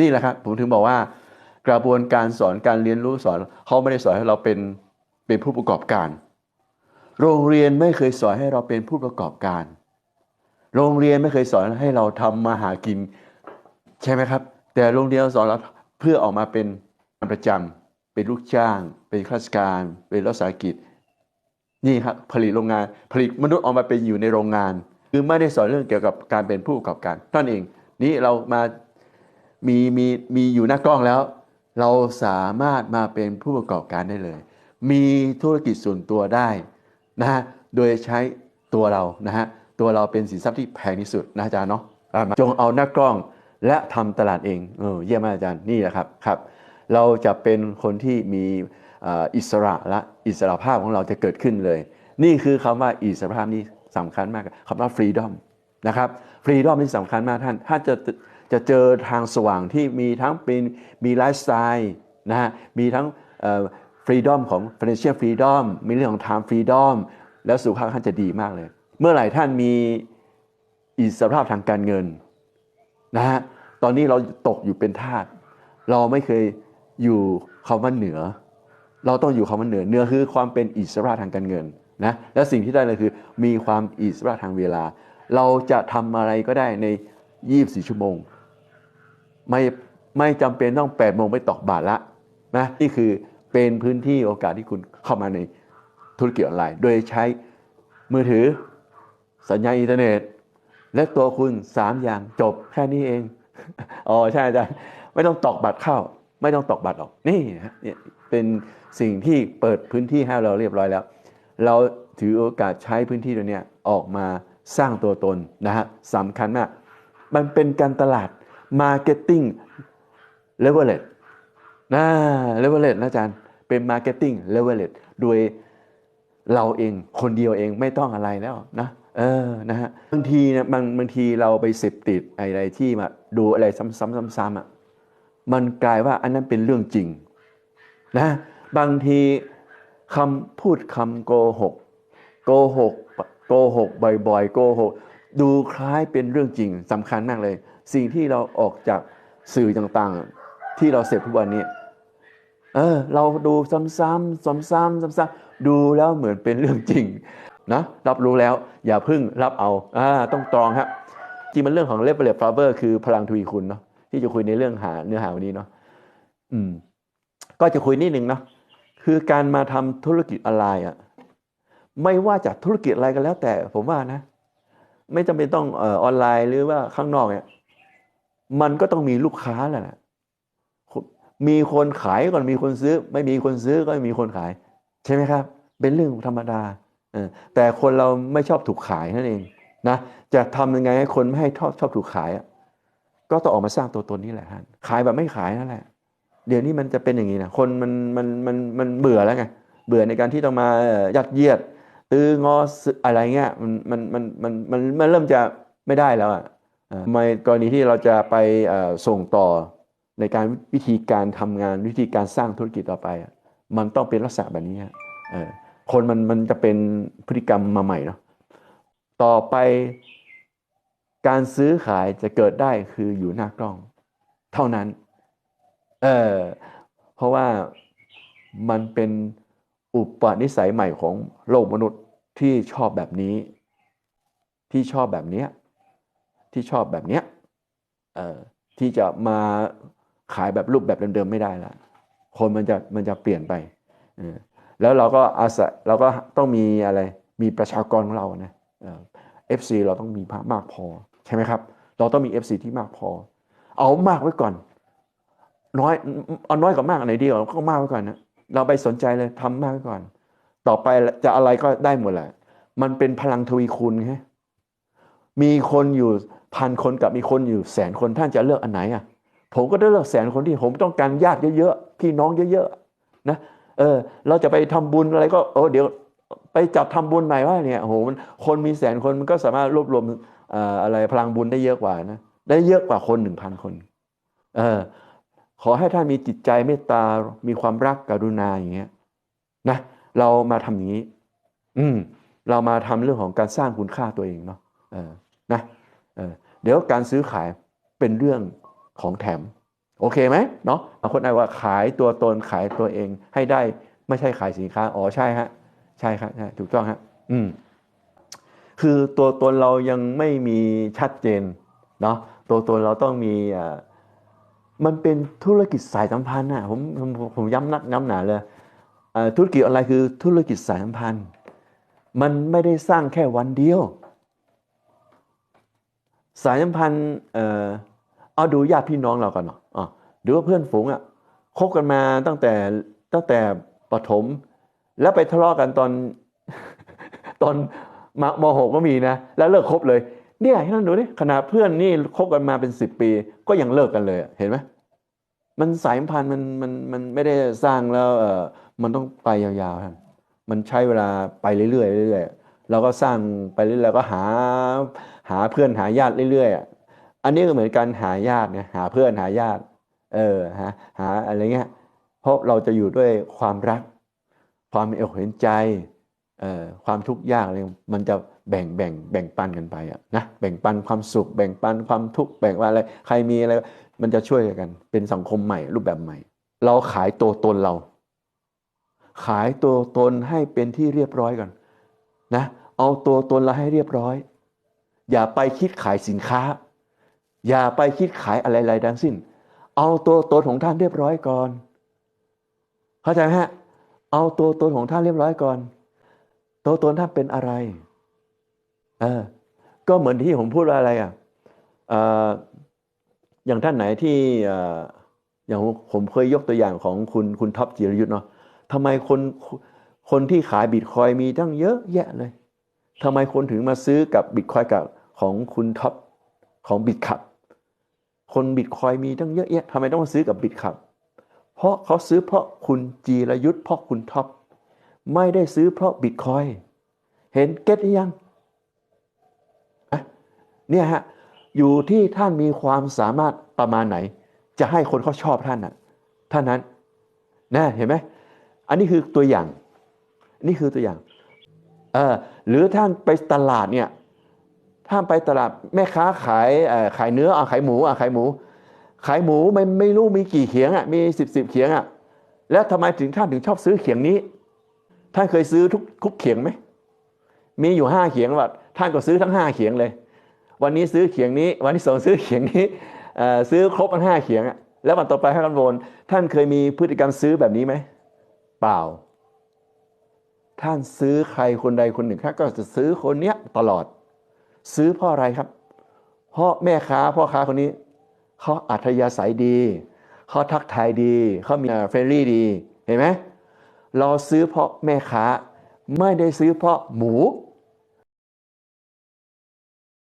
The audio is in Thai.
นี่แหละครับผมถึงบอกว่ากระบวนการสอนการเรียนรู้สอนเขาไม่ได้สอนให้เราเป็นเป็นผู้ประกอบการ โรงเรียนไม่เคยสอนให้เราเป็นผู้ประกอบการ โรงเรียนไม่เคยสอนให้เราทำมาหากิน ใช่ไหมครับ แต่โรงเรียนสอนเราเพื่อออกมาเป็นงานประจำเป็นลูกจ้าง เป็นข้าราชการ เป็นรัฐสาหกิจนี่ครับผลิตโรงงานผลิตมนุษย์ออกมาเป็นอยู่ในโรงงาน คือไม่ได้สอนเรื่องเกี่ยวกับการเป็นผู้ประกอบการนั่นเอง นี่เรามา มีมีมีอยู่หน้ากล้องแล้ว เราสามารถมาเป็นผู้ประกอบการได้เลย มีธุรกิจส่วนตัวได้นะฮะโดยใช้ตัวเรานะฮะตัวเราเป็นสินทรัพย์ที่แพงที่สุดนะอาจารย์เนาะอ่าจงเอาหน้ากล้องและทำตลาดเองเออเยี่ยมมากอาจารย์นี่แหละครับครับ เราจะเป็นคนที่มีเอ่ออิสระและอิสระภาพของเราจะเกิดขึ้นเลย นี่คือคำว่าอิสระภาพนี่สำคัญมากคำว่าฟรีดอมนะครับฟรีดอมนี่สำคัญมากท่านท่านจะ จะเจอทางสว่างที่มีทั้งเป็นมีไลฟ์สไตล์นะฮะมีทั้งฟรีดอมของ financial freedom มีเรื่องของ time freedom แล้วสุขภาพท่านจะดีมากเลย เมื่อไหร่ท่านมีอิสรภาพทางการเงินนะฮะตอนนี้เราตกอยู่เป็นทาสเราไม่เคยอยู่คำว่าเหนือ เราต้องอยู่คำว่าเหนือเหนือคือความเป็นอิสระทางการเงินนะและสิ่งที่ได้เลยคือมีความอิสระทางเวลา เราจะทำอะไรก็ได้ใน 24 ชั่วโมง ไม่ไม่จำเป็นต้อง8โมงไปตอกบาทละนะนี่คือเป็นพื้นที่โอกาสที่คุณเข้ามาในธุรกิจออนไลน์ โดยใช้มือถือ สัญญาณอินเทอร์เน็ต และตัวคุณ 3 อย่างจบแค่นี้เองอ๋อใช่อาจารย์ไม่ต้องตอกบัตรเข้า ไม่ต้องตอกบัตรออกนี่ฮะเนี่ยเป็นสิ่งที่เปิดพื้นที่ให้เราเรียบร้อยแล้ว เราถือโอกาสใช้พื้นที่ตรงนี้ออกมาสร้างตัวตนนะฮะสำคัญมาก มันเป็นการตลาด Marketing Leverage นะเลเวลเลตนะอาจารย์ เป็น Marketing Leverage โดยเราเองคนเดียวเองไม่ต้องอะไรแล้วนะเออนะฮะบางทีนะบางบางทีเราไปเสพติดอะไรที่มาดูอะไรซ้ำๆๆๆอะมันกลายว่าอันนั้นเป็นเรื่องจริงนะบางทีคำพูดคำโกหกโกหกโกหกบ่อยๆโกหกดูคล้ายเป็นเรื่องจริงสำคัญมากเลย สิ่งที่เราออกจากสื่อต่างๆ ที่เราเสพทุกวันนี้เออเราดูซ้ำๆซ้ำๆซ้ำๆดูแล้วเหมือนเป็นเรื่องจริงนะรับรู้แล้วอย่าพึ่งรับเอาอ่าต้องตรองครับจริงมันเรื่องของเลเวลเลฟลาเวอร์คือพลังทวีคุณเนาะที่จะคุยในเรื่องหาเนื้อหาวันนี้เนาะอืม ก็จะคุยนิดนึงเนาะคือการมาทำธุรกิจออนไลน์อะไม่ว่าจะธุรกิจอะไรก็แล้วแต่ผมว่านะ ไม่จำเป็นต้องออนไลน์หรือว่าข้างนอกเนี่ย มันก็ต้องมีลูกค้าแหละมีคนขายก่อนมีคนซื้อ ไม่มีคนซื้อก็ไม่มีคนขาย ใช่ไหมครับ เป็นเรื่องธรรมดาอแต่คนเราไม่ชอบถูกขายนั่นเองนะจะทำยังไงให้คนไม่ให้ชอบชอบถูกขายอะก็ต้องออกมาสร้างตัวตนนี่แหละฮะขายแบบไม่ขายนั่นแหละ เดี๋ยวนี้มันจะเป็นอย่างนี้นะคนมันมันมันมันเบื่อแล้วไงเบื่อในการที่ต้องมายัดเยียดตื้องออะไรเงี้ยมันมันมันมันมันมันเริ่มจะไม่ได้แล้วอะ ในกรณีที่เราจะไปส่งต่อในการวิธีการทำงานวิธีการสร้างธุรกิจต่อไป มันต้องเป็นลักษณะแบบนี้คนมันมันจะเป็นพฤติกรรมมาใหม่เนาะต่อไปการซื้อขายจะเกิดได้คืออยู่หน้ากล้อง เท่านั้นเออเพราะว่ามันเป็นอุปนิสัยใหม่ของโลกมนุษย์ที่ชอบแบบนี้ ที่ชอบแบบเนี้ย ที่ชอบแบบเนี้ยที่จะมาขายแบบรูปแบบเดิมๆไม่ได้ละคนมันจะมันจะเปลี่ยนไปแล้วเราก็อาศัยเราก็ต้องมีอะไรมีประชากรของเรานะเอฟซีเราต้องมีมากพอใช่ไหมครับ เราต้องมี FC ที่มากพอ เอามากไว้ก่อน น้อยเอาน้อยกับมากอันไหนดีกว่าก็มากไว้ก่อนนะเราไปสนใจเลยทำมากไว้ก่อน ต่อไปจะอะไรก็ได้หมดแหละ มันเป็นพลังทวีคูณไงมีคนอยู่ พันคนกับมีคนอยู่แสนคนท่านจะเลือกอันไหนอะผมก็ได้เลือกแสนคนที่ผมต้องการญาติเยอะๆพี่น้องเยอะๆนะเออเราจะไปทำบุญอะไรก็โอ้เดี๋ยวไปจับทำบุญไหนว่าเนี่ยโอ้โหคนมีแสนคนมันก็สามารถรวบรวมอะไรพลังบุญได้เยอะกว่านะได้เยอะกว่าคนหนึ่งพันคนเออขอให้ท่านมีจิตใจเมตตา มีความรักกรุณาอย่างเงี้ยนะเรามาทำอย่างนี้ อืมเรามาทำเรื่องของการสร้างคุณค่าตัวเองเนาะเออนะ เดี๋ยวการซื้อขายเป็นเรื่องของแถม โอเคไหมเนาะบางคนอาจว่าขายตัวตนขายตัวเองให้ได้ไม่ใช่ขายสินค้า อ๋อใช่ฮะใช่ครับใช่ถูกต้องฮะอืมคือตัวตนเรายังไม่มีชัดเจนเนาะตัวตนเราต้องมีอ่ามันเป็นธุรกิจสายสัมพันธ์นะผมผมผมย้ำนักย้ำหนาเลยธุรกิจออนไลน์คือธุรกิจสายสัมพันธ์ มันไม่ได้สร้างแค่วันเดียว สายสัมพันธ์เอ่อเอาดูญาติพี่น้องเรากันเนาะอะดูว่าเพื่อนฝูงอะคบกันมาตั้งแต่ตั้งแต่ประถมแล้วไปทะเลาะกันตอนตอนมมหกก็มีนะ แล้วเลิกคบเลย เนี่ยให้ท่านดูนี่ขนาดเพื่อนนี่คบกันมาเป็นสิบปี ก็ยังเลิกกันเลยเห็นไหมมันสายสัมพันธ์มันมันมันไม่ได้สร้างแล้วเออมันต้องไปยาวๆท่านมันใช้เวลาไปเรื่อยๆเรื่อยๆ เราก็สร้างไปเรื่อยๆก็หาหาเพื่อนหาญาติเรื่อยๆอะอันนี้ก็เหมือนการหาญาติเนี่ยหาเพื่อนหาญาติ เออหาหาอะไรเงี้ยเพราะเราจะอยู่ด้วยความรัก ความเอ็เห็นใจเอ่อความทุกข์ยากอะไรมันจะแบ่งแบ่งแบ่งปันกันไปอะนะแบ่งปันความสุข แบ่งปันความทุกข์แบ่งปันอะไรใครมีอะไรมันจะช่วยกัน เป็นสังคมใหม่รูปแบบใหม่ เราขายตัวตนเรา ขายตัวตนให้เป็นที่เรียบร้อยก่อนนะ เอาตัวตนเราให้เรียบร้อย อย่าไปคิดขายสินค้า อย่าไปคิดขายอะไรๆทั้งสิ้น เอาตัวตนของท่านเรียบร้อยก่อนเข้าใจไหมฮะเอาตัวตนของท่านเรียบร้อยก่อน ตัวตนท่านเป็นอะไรเออก็เหมือนที่ผมพูดอะไรอะเอ่ออย่างท่านไหนที่เอ่ออย่างผมเคยยกตัวอย่างของคุณคุณท็อปจิรยุทธ์เนาะทำไมคนคนที่ขายบิตคอยมีตั้งเยอะแยะเลย ทำไมคนถึงมาซื้อกับบิตคอยกับของคุณท็อปของบิตคับคนบิตคอยมีตั้งเยอะแยะทำไมต้องมาซื้อกับบิตคับเพราะเขาซื้อเพราะคุณจีรยุทธ์เพราะคุณท็อปไม่ได้ซื้อเพราะบิตคอยเห็นเก็ตหรือยังอะเนี่ยฮะอยู่ที่ท่านมีความสามารถประมาณไหน จะให้คนเขาชอบท่านน่ะท่านนั้นนะเห็นไหมอันนี้คือตัวอย่างนี่คือตัวอย่าง เออหรือท่านไปตลาดเนี่ยท่านไปตลาดแม่ค้าขายขายเนื้ออะขายหมูอะขายหมู ขายหมูไม่ไม่รู้มีกี่เขียงอะมีสิบสิบเขียงอะแล้วทำไมถึงท่านถึงชอบซื้อเขียงนี้ ท่านเคยซื้อทุกทุกเขียงไหมมีอยู่ห้าเขียงแบบท่านก็ซื้อทั้งห้าเขียงเลย วันนี้ซื้อเขียงนี้ วันที่สองซื้อเขียงนี้ซื้อครบทั้งห้าเขียงอะแล้ววันต่อไปให้กันวนท่านเคยมีพฤติกรรมซื้อแบบนี้ไหมเปล่า ท่านซื้อใครคนใดคนหนึ่งท่านก็จะซื้อคนเนี้ยตลอด ซื้อเพราะอะไรครับ เพราะแม่ค้าพ่อค้าคนนี้เขาอัธยาศัยดีเขาทักทายดีเขามีเฟรนลี่ดีเห็นไหมเราซื้อเพราะแม่ค้าไม่ได้ซื้อเพราะหมู